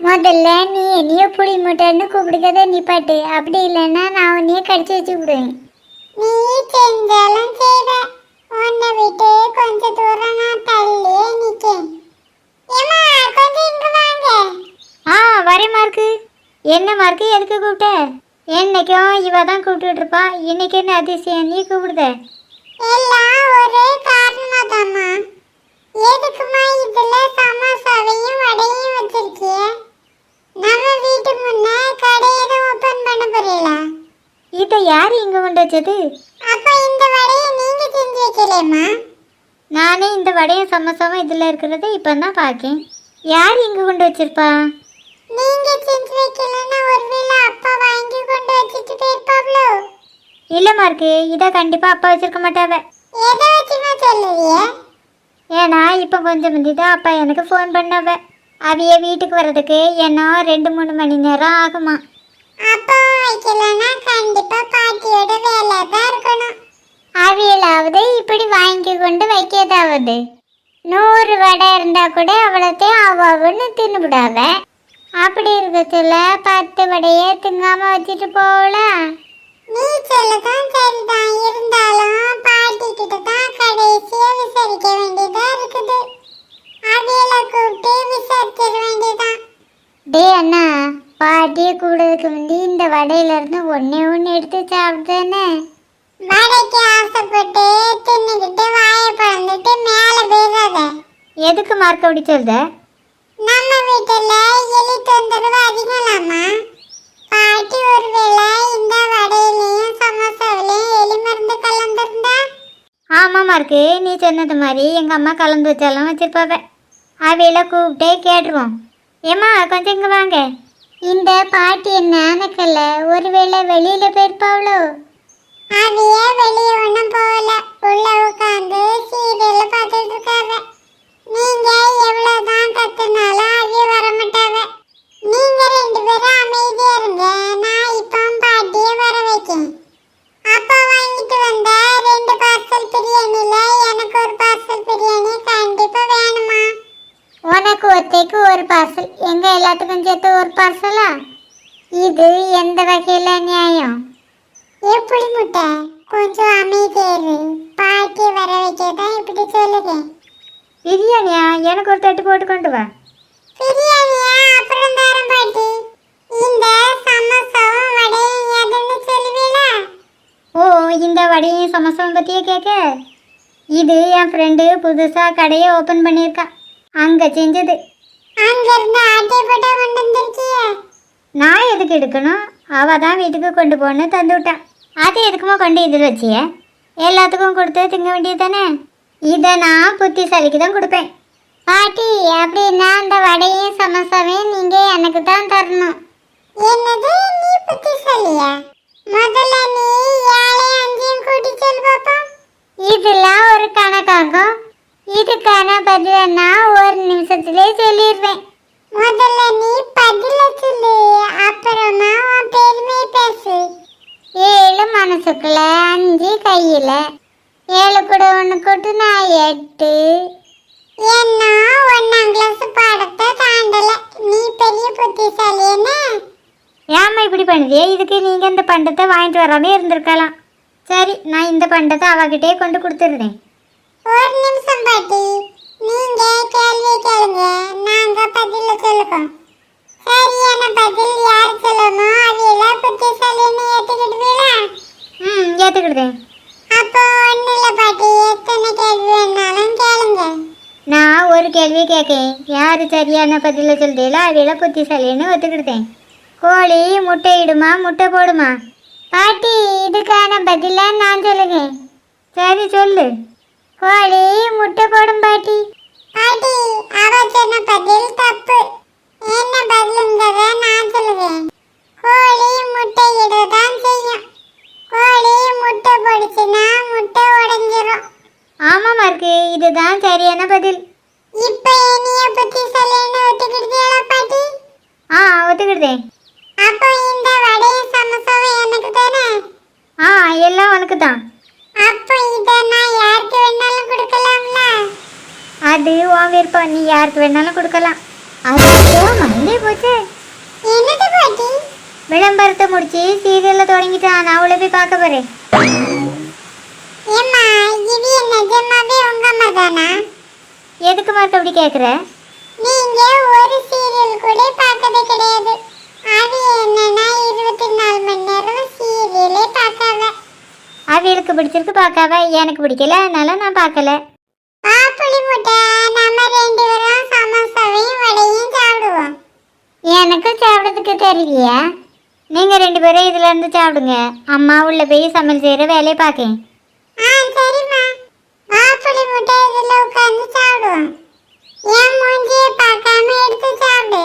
முதல்ல நீ என்னைய புளி மூட்டைன்னு கூப்பிடுக்கத நிப்பாட்டு அப்படி இல்லைன்னா நான் உன்னைய கடிச்சு வச்சு விடுவேன் நீ செஞ்சாலும் செய்வ. உன்னை விட்டு கொஞ்ச தூரம் நான் தள்ளியே வாங்க. ஆ வரேன் மார்க்கு. என்ன மார்க்கு எதுக்கு கூப்பிட்ட? என்னைக்கும் இவ தான் கூப்பிட்டுட்டு இருப்பா இன்னைக்கு என்ன அதிசயம்? நீ கூப்பிடுத. எல்லாம் ஒரே காரணமாதாம்மா. எதுக்குமா இதுல சமோசாவையும் வடையும் வச்சிருக்கிய? நம்ம வீட்டு முன்ன கடையை ஓபன் பண்ண போறீங்களா இதை யார் இங்க கொண்டு வச்சது அப்ப இந்த வடையை நீங்க செஞ்சு வைக்கலையம்மா? நானே இந்த வடையும் சமோசாவும் இதுல இருக்கிறத இப்பதான் பார்க்கேன் யார் இங்க கொண்டு வச்சிருப்பா? நீங்க செஞ்சு வைக்கலன்னா ஒருவேளை அப்பா வாங்கி கொண்டு வச்சிட்டு போயிருப்பாப்ளோ இல்ல மார்க்கு இத கண்டிப்பா அப்பா வச்சிருக்க மாட்டாவ. எதை வச்சுமா சொல்லுவிய? ஏன்னா இப்போ கொஞ்சம் முந்தி அப்பா எனக்கு ஃபோன் பண்ணவ. அவிய வீட்டுக்கு வர்றதுக்கு என்ன ரெண்டு மூணு மணி நேரம் ஆகுமா. அப்போ வைக்கலன்னா கண்டிப்பா பாட்டியோட வேலை தான் இருக்கணும். அவியலாவது இப்படி வாங்கி கொண்டு வைக்கதாவது. நூறு வடை இருந்தா கூட அவ்வளோத்தையும் அவ்வளோன்னு தின்னுவிடாவ அப்படி இருக்கத்துல பத்து வடையே திங்காம வச்சுட்டு போகலாம் நீ சொல்லதான் சரிதான் இருந்தாலும் பாட்டி கிட்ட தான் கடைசியா விசாரிக்க வேண்டியதா இருக்குது. அவியல கூப்பிட்டு விசாரிச்சிட வேண்டியதான் டே அண்ணா பாட்டியை கூடதுக்கு முந்தி இந்த வடையில இருந்து ஒன்னே ஒன்று எடுத்து சாப்பிட்டேனே வடைக்கு ஆசைப்பட்டு தின்னுக்கிட்டு வாயை பழந்துட்டு மேலே போயிடாத எதுக்கு மார்க் அப்படி சொல்ற? நம்ம வீட்டுல எலி தொந்தரவு அதிகலாமா பாட்டி ஒருவேளை ஆமாம் இருக்கு. நீ சொன்னது மாதிரி எங்கள் அம்மா கலந்து வச்சாலும் வச்சிருப்பாவ. அவையில கூப்பிட்டே கேட்டுருவோம். ஏம்மா கொஞ்சம் இங்கே வாங்க. இந்த பாட்டி என்ன அணக்கல்ல ஒருவேளை வெளியில போயிருப்பாவளோ? அவைய வெளியே ஒன்றும் போகல. உள்ள உட்காந்து சீரியல் பார்த்துட்டு இருக்காவ நீங்க எவ்வளவுதான் கத்துனாலும் அவிய வர மாட்டாவ நீங்க ரெண்டு பேரும் அமைதியா இருங்க நான் இப்போ பாட்டியை வர வைக்கேன் அப்பா வாங்கிட்டு வந்த ரெண்டு பார்சல் பிரியாணில எனக்கு ஒரு பார்சல் பிரியாணி கண்டிப்பா வேணுமா உனக்கு ஒத்தைக்கு ஒரு பார்சல் எங்க எல்லாத்துக்கும் சேர்த்து ஒரு பார்சலா இது எந்த வகையில நியாயம்? எப்படி முட்டை? கொஞ்சம் அமைதியாரு பாட்டி வர வைக்கதான் இப்படி சொல்லுறேன் பிரியாணியா? எனக்கு ஒரு தட்டு போட்டு கொண்டு வா. பிரியாணியா? அப்புறம் தரேன் பாட்டி. இந்த சமோசாவும் வடையும் எதுன்னு சொல்லுவீங்களா ஓ இந்த வடையும் சமோசாவும் பற்றியே கேட்க? இது என் ஃப்ரெண்டு புதுசாக கடையை ஓப்பன் பண்ணியிருக்கா. அங்கே செஞ்சது. அங்கிருந்து ஆட்டை போட்டா கொண்டு வந்திருக்கிய? நான் எதுக்கு எடுக்கணும்? அவ தான் வீட்டுக்கு கொண்டு போன்னு தந்து விட்டான் அதை எதுக்குமா கொண்டு இதில் வச்சிய. எல்லாத்துக்கும் கொடுத்து திங்க வேண்டியது தானே இதை நான் புத்திசாலிக்கு தான் கொடுப்பேன். பாட்டி அப்படின்னா அந்த வடையும் சமோசாவையும் நீங்க எனக்கு தான் தரணும். என்னது? நீ புத்திசாலியா? முதல்ல நீ ஏழையும் அஞ்சையும் கூட்டி சொல் இதெல்லாம் ஒரு கணக்காகும். இதுக்கான பதில நான் ஒரு நிமிஷத்திலே சொல்லிடுவேன். முதல்ல நீ பதில சொல்லு அப்புறமா உன் பெருமையை பேசு. ஏழு மனசுக்குள்ள அஞ்சு கையில. ஏழு கூட ஒன்று கூட்டுனா எட்டு. என்ன ஒன்னாம் கிளாஸ் பாடத்தை தாண்டல. நீ பெரிய புத்திசாலி என்ன? ஏமா இப்படி பண்ணுதே இதுக்கு நீங்க இந்த பண்டத்தை வாங்கிட்டு வராம இருந்திருக்கலாம். சரி நான் இந்த பண்டத்தை அவகிட்டே கொண்டு கொடுத்துடுறேன். ஒரு நிமிஷம் பாட்டி. நீங்க கேள்வி கேளுங்க. நாங்க பதில சொல்லுவோம். சரியான பதில் யார் சொல்லணும்? அவையில புத்திசாலின்னு ஏத்துக்கிடுவீங்களா ம் ஏத்துக்கிடுதேன் அப்போ ஒன்றும் இல்லை பாட்டி. எத்தனை கேள்வி வேணாலும் கேளுங்க. நான் ஒரு கேள்வி கேட்கேன். யார் சரியான பதில சொல்றீங்களோ அவையில புத்திசாலின்னு ஒத்துக்கிடுதேன் கோழி முட்டை இடுமா முட்டை போடுமா? பாட்டி இதுக்கான பதில நான் சொல்லுங்க சரி சொல்லு. கோழி முட்டை போடும் பாட்டி. பாட்டி அவ சொன்ன பதில்? தப்பு. என்ன பதிலுங்கிறத நான் சொல்லுவேன். கோழி முட்டை இடதான் செய்யும். கோழி முட்டை போடுச்சுன்னா முட்டை உடைஞ்சிரும். ஆமாம் இருக்கு இதுதான் சரியான பதில். இப்போ என்னைய புத்திசாலின்னு ஒத்துக்கிட்டீங்களா பாட்டி? ஆ ஒத்துக்கிட்டேன் அப்போ இந்த வடையும் சமோசாவும் எனக்கு தானே? ஆ எல்லாம் உனக்கு தான் விருப்பம். நீ யாருக்கு வேணாலும் கொடுக்கலாம். அது மறந்து போச்சு. என்னது பாட்டி? விளம்பரத்தை முடிச்சு சீரியல்ல தொடங்கிட்டான் நான் அவளை போய் பார்க்க போறேன். ஏம்மா இது நிஜமாவே உங்க அம்மா தானா? எதுக்கு மார்க் அப்படி கேட்குற நீங்க ஒரு சீரியல் கூட பார்த்தது கிடையாது. அது என்னன்னா இருபத்தி நாலு மணி நேரம் சீரியலே பார்க்காத. அவளுக்கு பிடிச்சிருக்கு பார்க்காவ எனக்கு பிடிக்கல அதனால நான் பார்க்கல. எனக்கு சாப்பிடறதுக்கு தெரியலையா நீங்கள் ரெண்டு பேரும் இதுல இருந்து சாப்பிடுங்க. அம்மா உள்ள போய் சமையல் செய்கிற வேலையை பார்க்கேன். ஆ சரிம்மா. ஆ புளி முட்டை இதில் உட்காந்து சாப்பிடுவோம் என் மூஞ்சியை பார்க்காம எடுத்து சாப்பிடு.